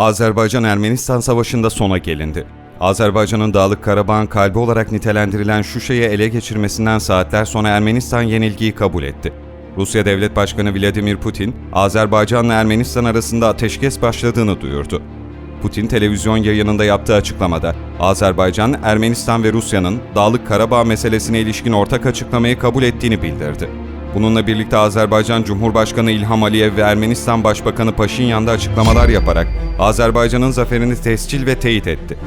Azerbaycan-Ermenistan Savaşı'nda sona gelindi. Azerbaycan'ın Dağlık Karabağ'ın kalbi olarak nitelendirilen Şuşa'yı ele geçirmesinden saatler sonra Ermenistan yenilgiyi kabul etti. Rusya Devlet Başkanı Vladimir Putin, Azerbaycan'la Ermenistan arasında ateşkes başladığını duyurdu. Putin televizyon yayınında yaptığı açıklamada, Azerbaycan, Ermenistan ve Rusya'nın Dağlık Karabağ meselesine ilişkin ortak açıklamayı kabul ettiğini bildirdi. Bununla birlikte Azerbaycan Cumhurbaşkanı İlham Aliyev ve Ermenistan Başbakanı Paşinyan da açıklamalar yaparak Azerbaycan'ın zaferini tescil ve teyit etti.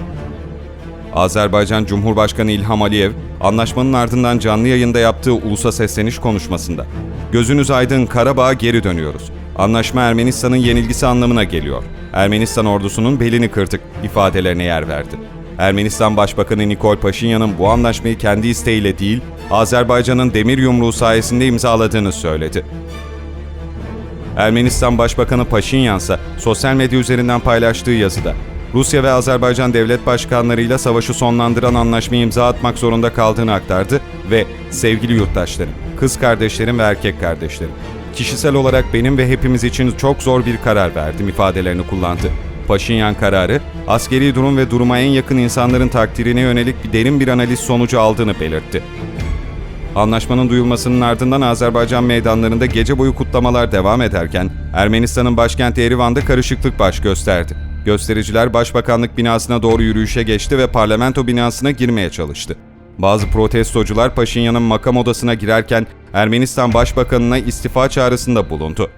Azerbaycan Cumhurbaşkanı İlham Aliyev, anlaşmanın ardından canlı yayında yaptığı ulusa sesleniş konuşmasında "Gözünüz aydın Karabağ'a geri dönüyoruz. Anlaşma Ermenistan'ın yenilgisi anlamına geliyor. Ermenistan ordusunun belini kırdık." ifadelerine yer verdi. Ermenistan Başbakanı Nikol Paşinyan'ın bu anlaşmayı kendi isteğiyle değil, Azerbaycan'ın demir yumruğu sayesinde imzaladığını söyledi. Ermenistan Başbakanı Paşinyan ise sosyal medya üzerinden paylaştığı yazıda Rusya ve Azerbaycan devlet başkanlarıyla savaşı sonlandıran anlaşmayı imza atmak zorunda kaldığını aktardı ve sevgili yurttaşlarım, kız kardeşlerim ve erkek kardeşlerim, kişisel olarak benim ve hepimiz için çok zor bir karar verdim ifadelerini kullandı. Paşinyan kararı, askeri durum ve duruma en yakın insanların takdirine yönelik bir derin bir analiz sonucu aldığını belirtti. Anlaşmanın duyulmasının ardından Azerbaycan meydanlarında gece boyu kutlamalar devam ederken Ermenistan'ın başkenti Erivan'da karışıklık baş gösterdi. Göstericiler Başbakanlık binasına doğru yürüyüşe geçti ve parlamento binasına girmeye çalıştı. Bazı protestocular Paşinyan'ın makam odasına girerken Ermenistan Başbakanına istifa çağrısında bulundu.